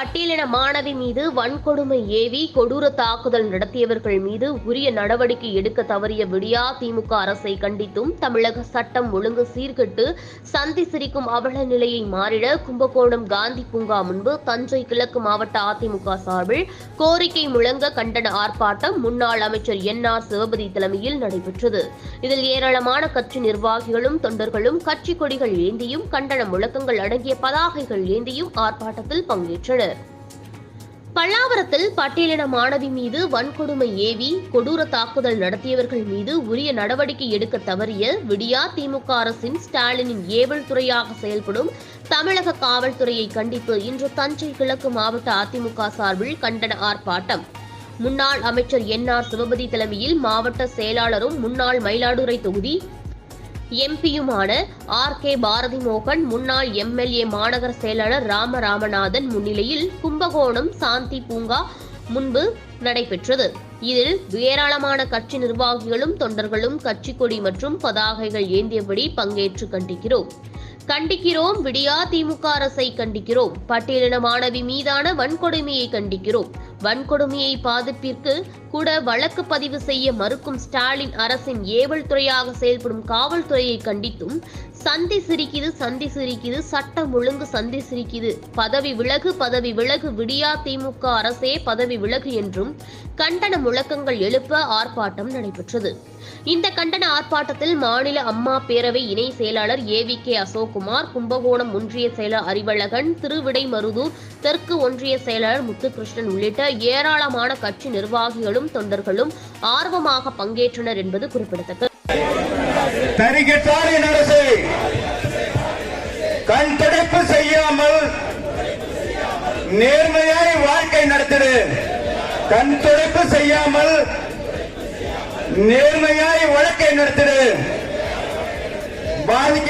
பட்டியலின மாணவி மீது வன்கொடுமை ஏவி கொடூர தாக்குதல் நடத்தியவர்கள் மீது உரிய நடவடிக்கை எடுக்க தவறிய விடியா திமுக அரசை கண்டித்தும் தமிழக சட்டம் ஒழுங்கு சீர்கெட்டு சந்தி சிரிக்கும் அவல நிலையை மாறிட கும்பகோணம் காந்தி பூங்கா முன்பு தஞ்சை கிழக்கு மாவட்ட அதிமுக சார்பில் கோரிக்கை முழங்க கண்டன ஆர்ப்பாட்டம் முன்னாள் அமைச்சர் என் ஆர் சிவபதி தலைமையில் நடைபெற்றது. இதில் ஏராளமான கட்சி நிர்வாகிகளும் தொண்டர்களும் கட்சி கொடிகள் ஏந்தியும் கண்டன முழக்கங்கள் அடங்கிய பதாகைகள் ஏந்தியும் ஆர்ப்பாட்டத்தில் பங்கேற்றனர். பல்லாவரத்தில் பட்டியலின மாணவி மீது வன்கொடுமை ஏவி கொடூர தாக்குதல் நடத்தியவர்கள் மீது உரிய நடவடிக்கை எடுக்க தவறிய விடியா திமுக அரசின் ஸ்டாலினின் ஏவல் துறையாக செயல்படும் தமிழக காவல்துறையை கண்டித்து இன்று தஞ்சை கிழக்கு மாவட்ட அதிமுக சார்பில் கண்டன ஆர்ப்பாட்டம். முன்னாள் அமைச்சர் என் ஆர் சிவபதி தலைமையில் மாவட்ட செயலாளரும் முன்னாள் மயிலாடுதுறை தொகுதி எம்பியுமான ஆர் கே பாரதி மோகன் முன்னாள் எம்எல்ஏ மாநகர செயலாளர் ராம ராமநாதன் முன்னிலையில் கும்பகோணம் சாந்தி பூங்கா முன்பு நடைபெற்றது. இதில் ஏராளமான கட்சி நிர்வாகிகளும் தொண்டர்களும் கட்சி கொடி மற்றும் பதாகைகள் ஏந்தியபடி பங்கேற்று கண்டிக்கிறோம். கண்டிக்கிறோம் விடியா திமுக அரசை கண்டிக்கிறோம். பட்டியலின மாணவி மீதான வன்கொடுமையை கண்டிக்கிறோம். வன்கொடுமையை பாதிப்பிற்கு கூட வழக்கு பதிவு செய்ய மறுக்கும் ஸ்டாலின் அரசின் ஏவல் துறையாக செயல்படும் காவல்துறையை கண்டித்தும் சந்தி சிரிக்குது சந்தி சிரிக்குது சட்டம் ஒழுங்கு சந்தி சிரிக்குது. பதவி விலகு பதவி விலகு விடியா திமுக அரசே பதவி விலகு என்றும் கண்டன முழக்கங்கள் எழுப்ப ஆர்ப்பாட்டம் நடைபெற்றது. இந்த கண்டன ஆர்ப்பாட்டத்தில் மாநில அம்மா பேரவை இணை செயலாளர் A V K Ashokkumar Kumbakonam ஒன்றிய செயலர் அறிவழகன் திருவிடைமருதூர் தெற்கு ஒன்றிய செயலாளர் முத்துகிருஷ்ணன் உள்ளிட்ட ஏராளமான கட்சி நிர்வாகிகளும் தொண்டர்களும் ஆர்வமாக பங்கேற்றனர் என்பது குறிப்பிடத்தக்கது. கண் செய்யாமல் நேர்மையாய் வாழ்க்கை நடத்திடு. கண் துடைப்பு செய்யாமல் நேர்மையாய் வழக்கை நடத்திடு. பாதிக்க